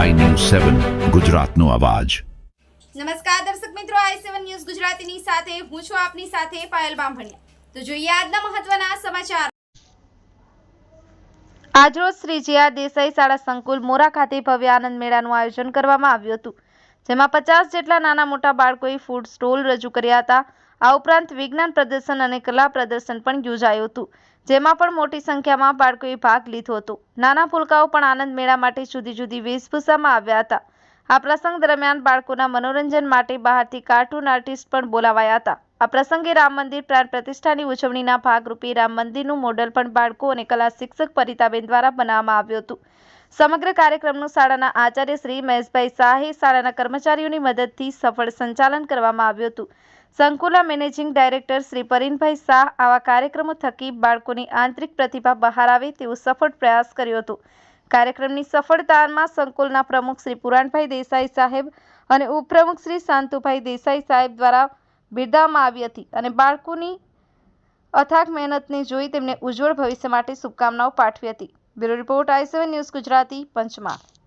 સેવન ગુજરાતનો અવાજ. નમસ્કાર દર્શક મિત્રો આઈ સેવન ન્યૂઝ ગુજરાતીની સાથે હું છું આપની સાથે પાયલ બામભણિયા. તો જોઈએ આજના મહત્વના સમાચાર. આજરોજ શ્રી જીયા દેસાઈ શાળા સંકુલ મોરા ખાતે ભવ્ય આનંદ મેળાનું આયોજન કરવામાં આવ્યું હતું. જેમાં પચાસ જેટલા નાના મોટા બાળકોએ ફૂડ સ્ટોલ રજૂ કર્યા હતા. આ ઉપરાંત વિજ્ઞાન પ્રદર્શન અને કલા પ્રદર્શન પણ યોજાયું હતું, જેમાં પણ મોટી સંખ્યામાં બાળકોએ ભાગ લીધો હતો. નાના ફુલકાઓ પણ આનંદ મેળા માટે જુદી જુદી વેશભૂષામાં આવ્યા હતા. આ પ્રસંગ દરમિયાન બાળકોના મનોરંજન માટે બહારથી કાર્ટૂન આર્ટિસ્ટ પણ બોલાવાયા હતા. આ પ્રસંગે રામ મંદિર પ્રાણ પ્રતિષ્ઠાની ઉજવણીના ભાગરૂપે રામ મંદિરનું મોડલ પણ બાળકો અને કલા શિક્ષક પરિતાબેન દ્વારા બનાવવામાં આવ્યું હતું. સમગ્ર કાર્યક્રમનું શાળાના આચાર્ય શ્રી મહેશભાઈ શાહે શાળાના કર્મચારીઓની મદદથી સફળ સંચાલન કરવામાં આવ્યું હતું. સંકુલા મેનેજિંગ ડાયરેક્ટર શ્રી પરિનભાઈ શાહ આવા કાર્યક્રમો થકી બાળકોની આંતરિક પ્રતિભા બહાર આવે તેવો સફળ પ્રયાસ કર્યો હતો. કાર્યક્રમની સફળતામાં સંકુલના પ્રમુખ શ્રી પુરાણભાઈ દેસાઈ સાહેબ અને ઉપપ્રમુખ શ્રી શાંતુભાઈ દેસાઈ સાહેબ દ્વારા બિરદાવવામાં આવી હતી અને બાળકોની અથાગ મહેનતને જોઈ તેમને ઉજ્જવળ ભવિષ્ય માટે શુભકામનાઓ પાઠવી હતી. Bureau report I news Gujarati Panchmahal